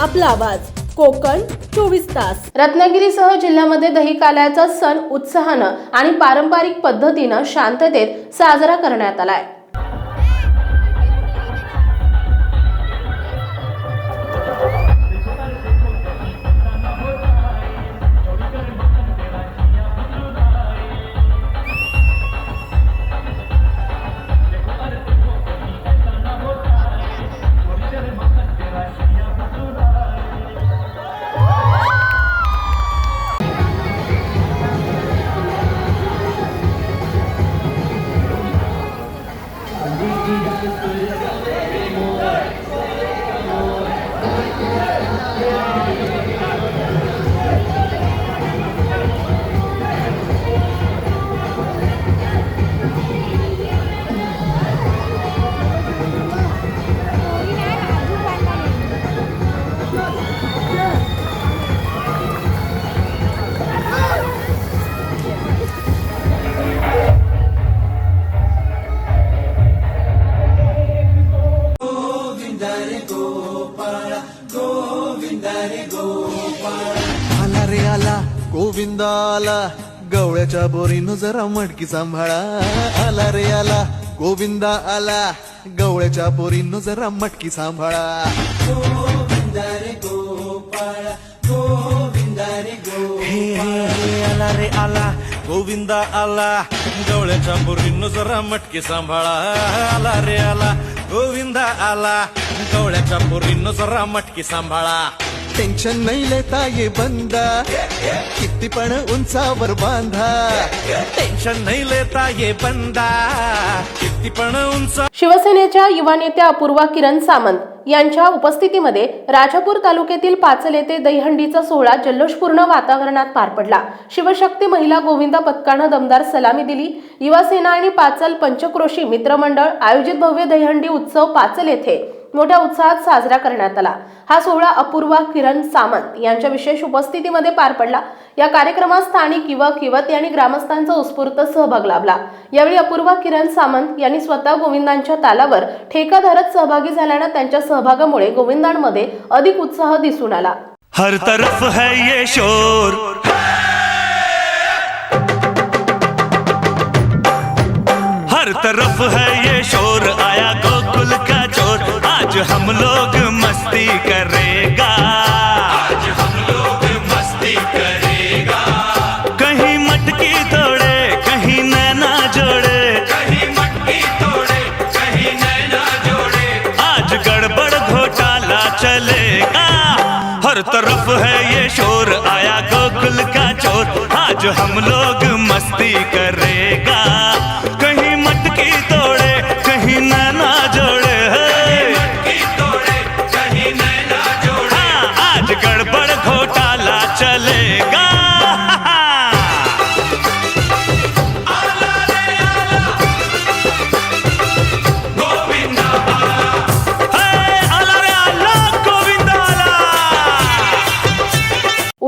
आपला आवाज. कोकण चोवीस तास. रत्नागिरीसह जिल्ह्यामध्ये दही काल्याचा सण उत्साहानं आणि पारंपरिक पद्धतीनं शांततेत साजरा करण्यात आलाय. आला रे आला गोविंद आला गवळ्याच्या बोरीनं जरा मडकी सांभाळा. आला रे आला गोविंद आला गवळ्याच्या बोरीनं जरा मटकी सांभाळा. आला रे आला गोविंदा आला गवळ्याच्या बोरीनं जरा मटके सांभाळा. आला रे आला गोविंदा आला गवळ्याच्या बोरीनं जरा मटके सांभाळा. टेन्शन नाही लेता ये बंदा. किती पण उंचावर बांधा. टेन्शन नाही लेता ये बंदा. किती पण उंच शिवसेनेच्या युवा नेत्या अपूर्वा किरण सामंत यांच्या उपस्थितीमध्ये राजापूर तालुक्यातील पाचल येथे दहीहंडीचा सोहळा जल्लोषपूर्ण वातावरणात पार पडला. शिवशक्ती महिला गोविंदा पथकानं दमदार सलामी दिली. युवासेना आणि पाचल पंचक्रोशी मित्रमंडळ आयोजित भव्य दहीहंडी उत्सव पाचल येथे मोठ्या उत्साहात साजरा करण्यात आला. हा सोहळा अपूर्वा किरण सामंत यांच्या विशेष उपस्थितीमध्ये पार पडला. या कार्यक्रमात स्थानिक युवक युवती आणि ग्रामस्थांचा उत्स्फूर्त सहभाग लाभला. यावेळी अपूर्वा किरण सामंत यांनी स्वतः गोविंदांच्या तालावर ठेका धरत सहभागी झाल्यानं त्यांच्या सहभागामुळे गोविंदांमध्ये अधिक उत्साह दिसून आला. हर तरफ है ये शोर। हर तरफ है ये शोर। आया को आज हम लोग मस्ती करेगा। आज हम लोग मस्ती करेगा। कहीं मटकी तोड़े कहीं नैना जोड़े। कहीं मटकी तोड़े कहीं नैना जोड़े। आज गड़बड़ घोटाला चलेगा। हर तरफ़ है ये शोर आया गोकुल का चोर। आज हम लोग मस्ती करेगा।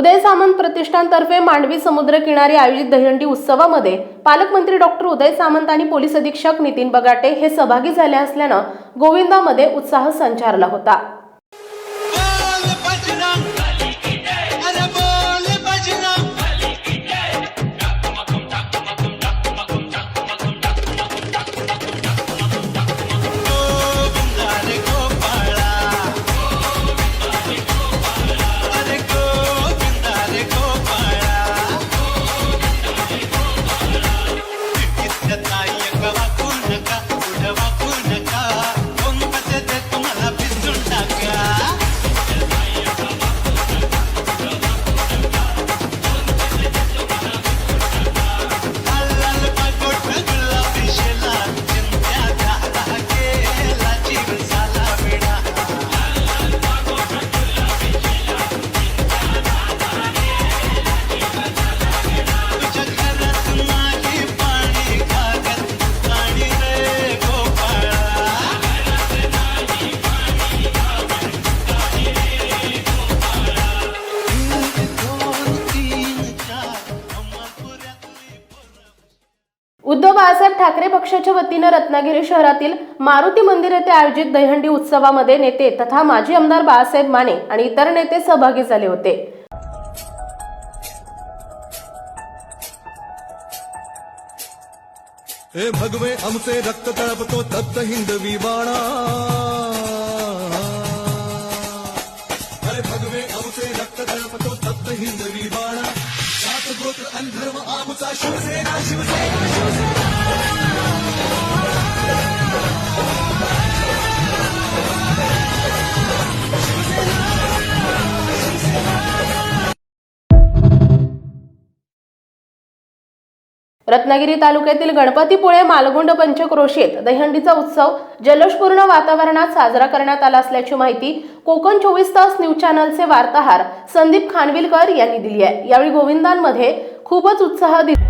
उदय सामंत प्रतिष्ठानतर्फे मांडवी समुद्र किनारी आयोजित दहीहंडी उत्सवामध्ये पालकमंत्री डॉक्टर उदय सामंत आणि पोलीस अधीक्षक नितीन बगाटे हे सहभागी झाले असल्यानं गोविंदामध्ये उत्साह संचारला होता. उद्धव बाळासाहेब ठाकरे पक्षाच्या वतीनं रत्नागिरी शहरातील मारुती मंदिर येथे आयोजित दहीहंडी उत्सवामध्ये नेते तथा माजी आमदार बाळासाहेब माने आणि इतर नेते सहभागी झाले होते. हे भगवे आमचे रक्त तळपतो तप्त हिंदवी बाणा रत्नागिरी तालुक्यातील गणपतीपुळे मालगुंड पंचक्रोशीत दहीहंडीचा उत्सव जल्लोषपूर्ण वातावरणात साजरा करण्यात आला असल्याची माहिती कोकण चोवीस तास न्यूज चॅनलचे वार्ताहर संदीप खानविलकर यांनी दिली आहे. यावेळी गोविंदांमध्ये खूपच उत्साह दिला